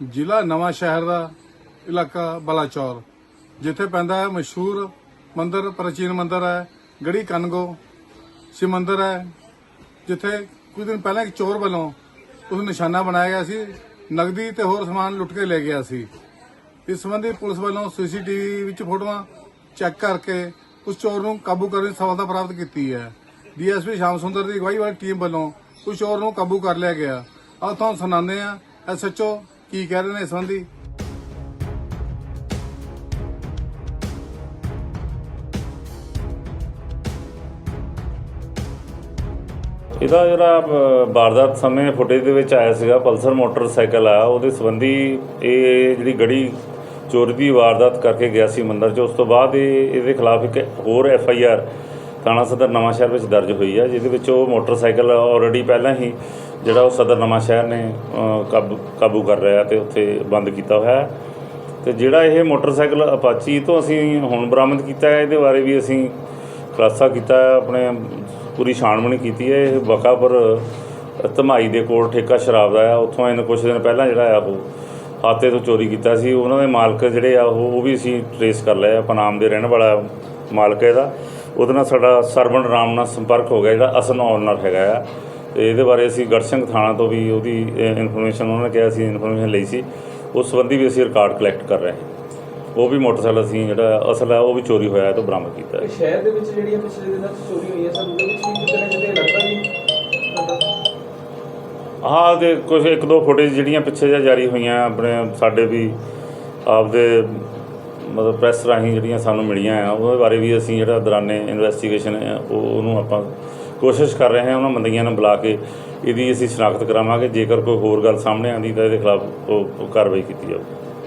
ਜ਼ਿਲ੍ਹਾ ਨਵਾਂ ਸ਼ਹਿਰ ਦਾ ਇਲਾਕਾ ਬਲਾਚੌਰ। ਜਿੱਥੇ ਪੈਂਦਾ ਹੈ ਮਸ਼ਹੂਰ ਮੰਦਿਰ, ਪ੍ਰਾਚੀਨ ਮੰਦਿਰ ਹੈ, ਗੜੀ ਕਨਗੋ ਸ਼ਿਵ ਮੰਦਿਰ ਹੈ, ਜਿੱਥੇ ਕੁਝ ਦਿਨ ਪਹਿਲਾਂ ਇੱਕ ਚੋਰ ਵੱਲੋਂ ਉਸ ਨਿਸ਼ਾਨਾ ਬਣਾਇਆ ਗਿਆ ਸੀ, ਨਗਦੀ ਤੇ ਹੋਰ ਸਮਾਨ ਲੁੱਟ ਕੇ ਲੈ ਗਿਆ ਸੀ। ਇਸ ਸੰਬੰਧੀ ਪੁਲਿਸ ਵੱਲੋਂ ਸੀਸੀਟੀਵੀ ਵਿੱਚ ਫੋਟੋਆਂ ਚੈੱਕ ਕਰਕੇ ਉਸ ਚੋਰ ਨੂੰ ਕਾਬੂ ਕਰਨ ਦੀ ਸਫਲਤਾ ਪ੍ਰਾਪਤ ਕੀਤੀ ਹੈ। ਡੀਐਸਪੀ ਸ਼ਾਮ ਸੁੰਦਰ ਦੀ ਅਗਵਾਈ ਵਾਲੀ ਟੀਮ ਵੱਲੋਂ ਉਸ ਚੋਰ ਨੂੰ ਕਾਬੂ ਕਰ ਲਿਆ ਗਿਆ। ਆਓ ਤੁਹਾਨੂੰ ਸੁਣਾਉਂਦੇ ਆ ਐਸਐਚਓ ਕੀ ਕਹਿ ਰਹੇ ਨੇ ਸੰਬੰਧੀ ਇਹਦਾ ਜਿਹੜਾ ਅਹ, ਵਾਰਦਾਤ ਸਮੇਂ ਫੁਟੇਜ ਦੇ ਵਿੱਚ ਆਇਆ ਸੀਗਾ ਪਲਸਰ ਮੋਟਰਸਾਈਕਲ ਆ ਉਹਦੇ ਸੰਬੰਧੀ ਇਹ ਜਿਹੜੀ ਗੜੀ ਚੋਰੀ ਦੀ ਵਾਰਦਾਤ ਕਰਕੇ ਗਿਆ ਸੀ ਮੰਦਰ 'ਚ। ਉਸ ਤੋਂ ਬਾਅਦ ਇਹ ਇਹਦੇ ਖਿਲਾਫ ਇੱਕ ਹੋਰ ਐਫ ਆਈ ਆਰ ਥਾਣਾ ਸਦਰ ਨਵਾਂ ਸ਼ਹਿਰ ਵਿੱਚ ਦਰਜ ਹੋਈ ਹੈ ਜਿਹਦੇ ਵਿੱਚ ਉਹ ਮੋਟਰਸਾਈਕਲ ਆਲਰੇਡੀ ਪਹਿਲਾਂ ਹੀ ਜਿਹੜਾ ਉਹ ਸਦਰ ਨਵਾਂ ਸ਼ਹਿਰ ਨੇ ਕਾਬੂ ਕਾਬੂ ਕਰ ਰਿਹਾ ਤੇ ਉੱਥੇ ਬੰਦ ਕੀਤਾ ਹੋਇਆ ਹੈ। ਤੇ ਜਿਹੜਾ ਇਹ ਮੋਟਰਸਾਈਕਲ ਅਪਾਚੀ ਤੋਂ ਅਸੀਂ ਹੁਣ ਬਰਾਮਦ ਕੀਤਾ ਹੈ, ਇਹਦੇ ਬਾਰੇ ਵੀ ਅਸੀਂ ਖੁਲਾਸਾ ਕੀਤਾ ਹੈ, ਆਪਣੇ ਪੂਰੀ ਛਾਣਬਣੀ ਕੀਤੀ ਹੈ। ਇਹ ਬਕਾਪੁਰ ਧਮਾਈ ਦੇ ਕੋਲ ਠੇਕਾ ਸ਼ਰਾਬ ਦਾ ਆ ਉੱਥੋਂ ਇਹਨੇ ਕੁਝ ਦਿਨ ਪਹਿਲਾਂ ਜਿਹੜਾ ਆ ਉਹ ਹਾਤੇ ਤੋਂ ਚੋਰੀ ਕੀਤਾ ਸੀ। ਉਹਨਾਂ ਦੇ ਮਾਲਕ ਜਿਹੜੇ ਆ ਉਹ ਉਹ ਵੀ ਅਸੀਂ ਟਰੇਸ ਕਰ ਲਏ ਆ ਪਨਾਮ ਦੇ ਰਹਿਣ ਵਾਲਾ ਮਾਲਕ ਇਹਦਾ। ਉਹਦੇ ਨਾਲ ਸਾਡਾ ਸਰਵਣ ਰਾਮ ਨਾਲ ਸੰਪਰਕ ਹੋ ਗਿਆ ਜਿਹੜਾ ਅਸਲ ਓਨਰ ਹੈਗਾ ਆ। ਤੇ ਇਹਦੇ ਬਾਰੇ ਅਸੀਂ ਗੜਸੰਗ ਥਾਣਾ ਤੋਂ ਵੀ ਉਹਦੀ ਇਨਫੋਰਮੇਸ਼ਨ ਉਹਨਾਂ ਨੇ ਕਿਹਾ ਸੀ ਇਨਫੋਰਮੇਸ਼ਨ ਲਈ ਸੀ। ਉਸ ਸੰਬੰਧੀ ਵੀ ਅਸੀਂ ਰਿਕਾਰਡ ਕਲੈਕਟ ਕਰ ਰਹੇ ਹਾਂ। ਉਹ ਵੀ ਮੋਟਰਸਾਈਕਲ ਅਸੀਂ ਜਿਹੜਾ ਅਸਲ ਹੈ ਉਹ ਵੀ ਚੋਰੀ ਹੋਇਆ ਹੈ ਤੋਂ ਬਰਾਮਦ ਕੀਤਾ। ਹੈ ਸ਼ਹਿਰ ਦੇ ਵਿੱਚ ਜਿਹੜੀਆਂ ਪਿਛਲੇ ਦਿਨਾਂ ਚੋਰੀ ਹੋਈ ਹੈ ਸਰ ਉਹਦੇ ਵਿੱਚ ਵੀ ਕਿਤੇ ਨਾ ਕਿਤੇ ਲੱਗਦਾ ਜੀ ਤੁਹਾਡਾ ਹਾਂ ਤੇ ਕੁਝ ਇੱਕ ਦੋ ਫੁਟੇਜ ਜਿਹੜੀਆਂ ਪਿੱਛੇ ਜਿਹਾ ਜਾਰੀ ਹੋਈਆਂ ਆਪਣੇ ਸਾਡੇ ਵੀ ਆਪਦੇ ਮਤਲਬ ਪ੍ਰੈਸ ਰਾਹੀਂ ਜਿਹੜੀਆਂ ਸਾਨੂੰ ਮਿਲੀਆਂ ਆ, ਉਹਦੇ ਬਾਰੇ ਵੀ ਅਸੀਂ ਜਿਹੜਾ ਦਰਾਨੇ ਇਨਵੈਸਟੀਗੇਸ਼ਨ ਉਹ ਉਹਨੂੰ ਆਪਾਂ ਕੋਸ਼ਿਸ਼ ਕਰ ਰਹੇ ਹਾਂ ਉਹਨਾਂ ਬੰਦਿਆਂ ਨੂੰ ਬੁਲਾ ਕੇ ਇਹਦੀ ਅਸੀਂ ਸ਼ਨਾਖਤ ਕਰਾਵਾਂਗੇ, ਜੇਕਰ ਕੋਈ ਹੋਰ ਗੱਲ ਸਾਹਮਣੇ ਆਉਂਦੀ ਤਾਂ ਇਹਦੇ ਖਿਲਾਫ ਉਹ ਉਹ ਕਾਰਵਾਈ ਕੀਤੀ ਜਾਊਗੀ